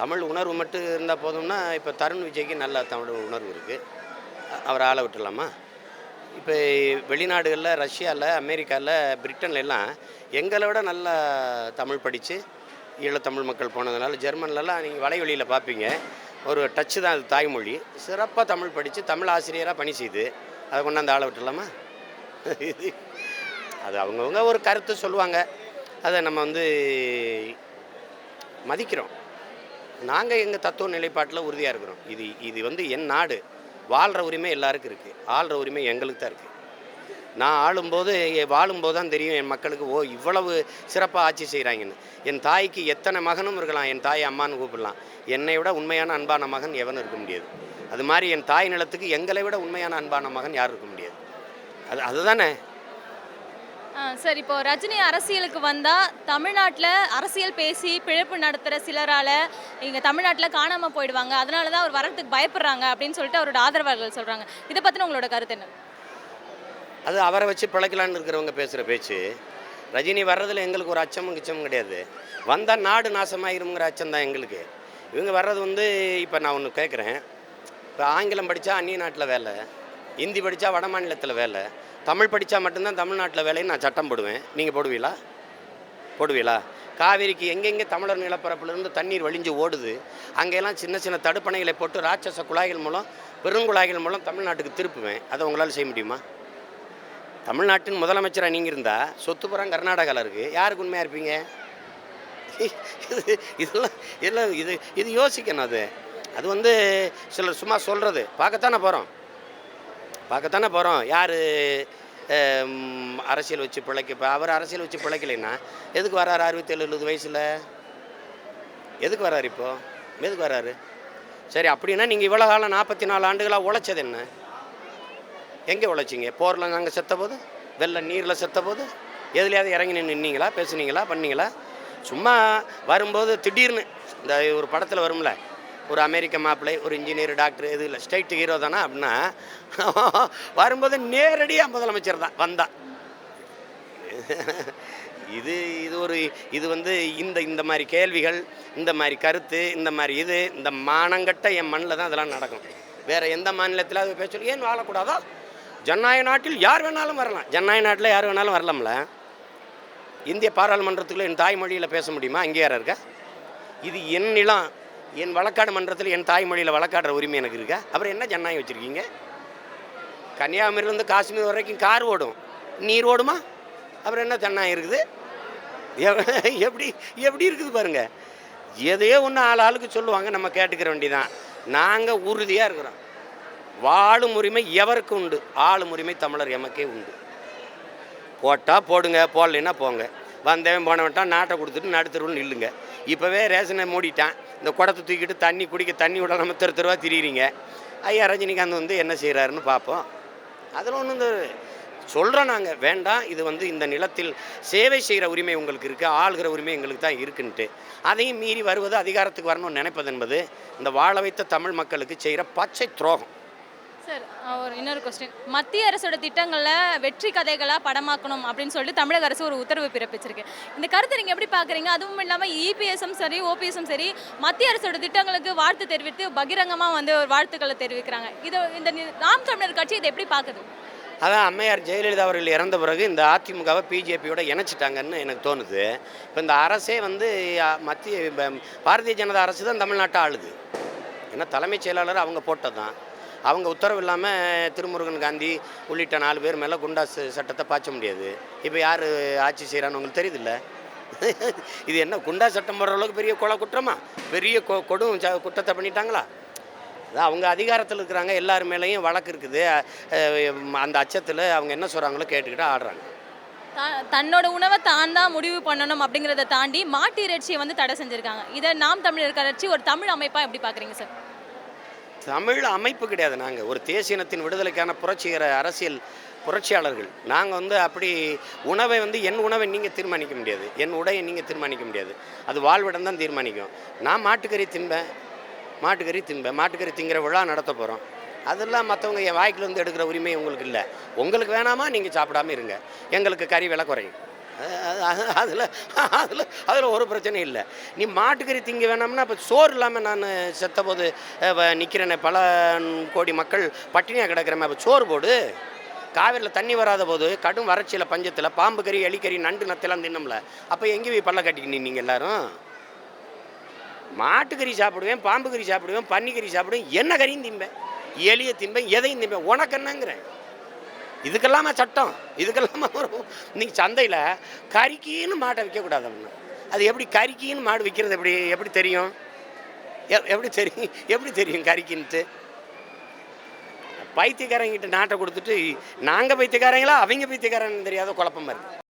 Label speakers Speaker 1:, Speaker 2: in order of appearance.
Speaker 1: தமிழ் உணர்வு மட்டும் இருந்தால் போதும்னா இப்போ தருண் விஜய்க்கு நல்ல தமிழ் உணர்வு இருக்குது அவர் ஆளை விட்டுலாமா இப்போ வெளிநாடுகளில் ரஷ்யாவில் அமெரிக்காவில் பிரிட்டன்ல எல்லாம் எங்களை விட நல்லா தமிழ் படித்து ஈழத்தமிழ் மக்கள் போனதுனால ஜெர்மன்லலாம் நீங்கள் வலைவெளியில் பார்ப்பீங்க ஒரு டச்சு தான் அது தாய்மொழி. சிறப்பாக தமிழ் படித்து தமிழ் ஆசிரியராக பணி செய்து அதை கொண்டாந்து ஆளை விட்டுலாமா அது அவங்கவுங்க ஒரு கருத்து சொல்லுவாங்க. அதை நம்ம வந்து மதிக்கிறோம். நாங்கள் எங்கள் தத்துவ நிலைப்பாட்டில் உறுதியாக இருக்கிறோம். இது இது வந்து என் நாடு. வாழ்கிற உரிமை எல்லாருக்கும் இருக்குது ஆள்கிற உரிமை எங்களுக்கு தான் இருக்குது நான் ஆளும்போது வாழும்போது தான் தெரியும் என் மக்களுக்கு ஓ இவ்வளவு சிறப்பாக ஆட்சி செய்கிறாங்கன்னு என் தாய்க்கு எத்தனை மகனும் இருக்கலாம் என் தாய் அம்மான்னு கூப்பிடலாம். என்னை விட உண்மையான அன்பான மகன் எவனும் இருக்க முடியாது. அது மாதிரி என் தாய் நிலத்துக்கு எங்களை விட உண்மையான அன்பான மகன் யாரும் இருக்க முடியாது. அது அதுதானே?
Speaker 2: சார் இப்போ ரஜினி அரசியலுக்கு வந்தா தமிழ்நாட்டில் அரசியல் பேசி பிழைப்பு நடத்துகிற சிலரால இங்கே தமிழ்நாட்டில் காணாமல் போயிடுவாங்க. அதனால தான் அவர் வரத்துக்கு பயப்படுறாங்க அப்படின்னு சொல்லிட்டு அவரோட ஆதரவாளர்கள் சொல்கிறாங்க இதை பற்றின உங்களோட கருத்து என்ன?
Speaker 1: அது அவரை வச்சு பிழைக்கலான்னு இருக்கிறவங்க பேசுகிற பேச்சு. ரஜினி வர்றதுல எங்களுக்கு ஒரு அச்சமும் கிச்சமும் கிடையாது. வந்தால் நாடு நாசமாயிருங்கிற அச்சம் தான் எங்களுக்கு. இவங்க வர்றது வந்து இப்போ நான் ஒன்று கேட்குறேன் இப்போ ஆங்கிலம் படித்தா அந்நிய நாட்டில் வேலை. ஹிந்தி படித்தா வட மாநிலத்தில் வேலை. தமிழ் படித்தா மட்டும்தான் தமிழ்நாட்டில் வேலைன்னு நான் சட்டம் போடுவேன். நீங்கள் போடுவீங்களா? போடுவீங்களா? காவிரிக்கு எங்கெங்கே தமிழர் நிலப்பரப்புலேருந்து தண்ணீர் வழிஞ்சு ஓடுது அங்கெல்லாம் சின்ன சின்ன தடுப்பணைகளை போட்டு ராட்சச குழாய்கள் மூலம் பெருங்குழாய்கள் மூலம் தமிழ்நாட்டுக்கு திருப்புவேன். அதை உங்களால் செய்ய முடியுமா? தமிழ்நாட்டின் முதலமைச்சராக நீங்கள் இருந்தால் சொத்துப்புறம் கர்நாடகாவில் இருக்குது யாருக்கு உண்மையாக இருப்பீங்க? இது இதெல்லாம் எல்லாம் இது இது யோசிக்கணும் அது. அது வந்து சிலர் சும்மா சொல்கிறது பார்க்கத்தானே போகிறோம் பார்க்கத்தானே போகிறோம் யார் அரசியல் வச்சு பிழைக்க இப்போ அவர் அரசியல் வச்சு பிழைக்கலைன்னா எதுக்கு வராரு அறுபத்தேழு எழுபது வயசில்? எதுக்கு வராரு இப்போது எதுக்கு வராரு சரி அப்படின்னா நீங்கள் இவ்வளோ காலம் நாற்பத்தி நாலு ஆண்டுகளாக உழைச்சது என்ன? எங்கே உழைச்சிங்க? போரில் நாங்கள் செத்த போது வெள்ள நீரில் செத்த போது எதுலையாவது இறங்கி நின்று நின்னீங்களா? பேசுனீங்களா? பண்ணீங்களா? சும்மா வரும்போது திடீர்னு இந்த ஒரு படத்தில் வரும்ல ஒரு அமெரிக்க மாப்பிள்ளை ஒரு இன்ஜினியர் டாக்டர் இது இல்லை ஸ்டேட் ஹீரோ தானே அப்படின்னா வரும்போது நேரடியாக முதலமைச்சர் தான் வந்தான் இது இது ஒரு இது வந்து இந்த இந்த மாதிரி கேள்விகள் இந்த மாதிரி கருத்து இந்த மாதிரி இது இந்த மானங்கட்ட என் மண்ணில் தான் இதெல்லாம் நடக்கும். வேறு எந்த மாநிலத்தில் அது பேச ஏன் வாழக்கூடாதோ? ஜனநாயக நாட்டில் யார் வேணாலும் வரலாம். ஜனநாயக நாட்டில் யார் வேணாலும் வரலாம்ல. இந்திய பாராளுமன்றத்துக்குள்ளே என் தாய்மொழியில் பேச முடியுமா? அங்கே யாரா இருக்கா? இது என் நிலம். என் வழக்காடு மன்றத்தில் என் தாய்மொழியில் வழக்காடுற உரிமை எனக்கு இருக்கா? அப்புறம் என்ன ஜனநாயகம் வச்சுருக்கீங்க? கன்னியாகுமரியிலேருந்து காஷ்மீர் வரைக்கும் கார் ஓடும். நீர் ஓடுமா? அப்புறம் என்ன ஜனநாயகம் இருக்குது? எவ- எப்படி எப்படி இருக்குது பாருங்கள் எதையோ ஒன்று ஆள் ஆளுக்கு சொல்லுவாங்க நம்ம கேட்டுக்கிற வேண்டிதான். நாங்கள் உறுதியாக இருக்கிறோம். வாழும் உரிமை எவருக்கு உண்டு? ஆளும் உரிமை தமிழர் எமக்கே உண்டு. போட்டால் போடுங்க போடலைன்னா போங்க. வந்தவன் போனவன்ட்டான் நாட்டை கொடுத்துட்டு நடுத்தருன்னு இல்லைங்க இப்போவே ரேஷனை மூடிட்டான். இந்த குடத்தை தூக்கிட்டு தண்ணி குடிக்க தண்ணி விட நம்ம தெரு தெருவா திரியிறீங்க. ஐயா ரஜினிகாந்த் வந்து என்ன செய்கிறாருன்னு பார்ப்போம் அதில் ஒன்று இந்த சொல்கிறோம் நாங்கள் வேண்டாம் இது வந்து இந்த நிலத்தில் சேவை செய்கிற உரிமை உங்களுக்கு இருக்குது ஆளுகிற உரிமை எங்களுக்கு தான் இருக்குன்ட்டு. அதையும் மீறி வருவது அதிகாரத்துக்கு வரணும்னு நினைப்பது என்பது இந்த வாழ வைத்த தமிழ் மக்களுக்கு செய்கிற பச்சை துரோகம்.
Speaker 2: சார் ஒரு இன்னொரு கொஸ்டின் மத்திய அரசோட திட்டங்களில் வெற்றி கதைகளாக படமாக்கணும் அப்படின்னு சொல்லிட்டு தமிழக அரசு ஒரு உத்தரவு பிறப்பிச்சிருக்கு. இந்த கருத்தை நீங்கள் எப்படி பார்க்குறீங்க அதுவும் இல்லாமல் இபிஎஸும் சரி ஓபிஎஸும் சரி மத்திய அரசோட திட்டங்களுக்கு வாழ்த்து தெரிவித்து பகிரங்கமாக வந்து ஒரு வாழ்த்துக்களை தெரிவிக்கிறாங்க. இது இந்த நாம் தமிழர் கட்சி இதை எப்படி பார்க்குது
Speaker 1: அதான் அம்மையார் ஜெயலலிதா அவர்கள் இறந்த பிறகு இந்த அதிமுகவை பிஜேபியோட இணைச்சிட்டாங்கன்னு எனக்கு தோணுது. இப்போ இந்த அரசே வந்து மத்திய ப- பாரதிய ஜனதா அரசு தான் தமிழ்நாட்டை ஆளுது. ஏன்னா தலைமைச் செயலாளர் அவங்க போட்டது தான் அவங்க உத்தரவு இல்லாமல் திருமுருகன் காந்தி உள்ளிட்ட நாலு பேர் மேலே குண்டாஸ் சட்டத்தை பாய்ச்ச முடியாது. இப்போ யார் ஆட்சி செய்கிறான்னு உங்களுக்கு தெரியுதுல்ல? இது என்ன குண்டா சட்டம் போடுற அளவுக்கு பெரிய கொலை குற்றமா? பெரிய கொ கொடும் குற்றத்தை பண்ணிட்டாங்களா? அதான் அவங்க அதிகாரத்தில் இருக்கிறாங்க எல்லார் மேலேயும் வழக்கு இருக்குது. அந்த அச்சத்தில் அவங்க என்ன சொல்கிறாங்களோ கேட்டுக்கிட்டு ஆடுறாங்க.
Speaker 2: தன்னோட உணவை தான் தான் முடிவு பண்ணணும் அப்படிங்கிறத தாண்டி மாட்டு இறைச்சியை வந்து தடை செஞ்சுருக்காங்க. இதை நாம் தமிழர் கட்சி ஒரு தமிழ் அமைப்பாக எப்படி பார்க்குறீங்க சார்?
Speaker 1: தமிழ் அமைப்பு கிடையாது நாங்கள் ஒரு தேசிய இனத்தின் விடுதலைக்கான புரட்சிகர அரசியல் புரட்சியாளர்கள். நாங்கள் வந்து அப்படி உணவை வந்து என் உணவை நீங்கள் தீர்மானிக்க முடியாது. என் உடையை நீங்கள் தீர்மானிக்க முடியாது. அது வாழ்விடம் தான் தீர்மானிக்கும். நான் மாட்டுக்கறி தின்பேன். மாட்டுக்கறி தின்பேன். மாட்டுக்கறி திங்கிற விழா நடத்த போகிறோம் அதெல்லாம் மற்றவங்க என் வாய்க்கில் இருந்து எடுக்கிற உரிமை உங்களுக்கு இல்லை. உங்களுக்கு வேணாமா நீங்கள் சாப்பிடாம இருங்க. எங்களுக்கு கறி விலை குறையும். அதில் அதில் அதில் ஒரு பிரச்சனையும் இல்லை. நீ மாட்டுக்கறி திங்க வேணாம்னா இப்போ சோறு இல்லாமல் நான் செத்த போது நிற்கிறேனே பல கோடி மக்கள் பட்டினியாக கிடக்கிறேன் அப்போ சோறு போடு. காவிரியில் தண்ணி வராத போது கடும் வறட்சியில் பஞ்சத்தில் பாம்பு கறி எலிக்கறி நண்டு நத்தெல்லாம் தின்னோம்ல அப்போ எங்கே போய் பல்ல கட்டிக்கிட்டு நீங்கள் எல்லாரும்? மாட்டுக்கறி சாப்பிடுவேன் பாம்பு கறி சாப்பிடுவேன் பன்னிக்கறி சாப்பிடுவேன் என்ன கறியும் திம்பேன் எலியை திம்பேன் எதையும் திம்பேன் உனக்கு என்னங்கிறேன். இதுக்கெல்லாமா சட்டம்? இதுக்கெல்லாமா வரும் இன்னைக்கு சந்தையில் கறிக்கின்னு மாட்டை விற்கக்கூடாது அப்படின்னா அது எப்படி கறிக்கின்னு மாடு விற்கிறது எப்படி? எப்படி தெரியும்? எப்படி தெரியும்? எப்படி தெரியும் கறிக்கின்ட்டு? பைத்தியக்காரங்கிட்ட நாட்டை கொடுத்துட்டு நாங்கள் பைத்தியக்காரங்களா? அவங்க பைத்தியக்காரங்கன்னு தெரியாத குழப்பமாக இருக்குது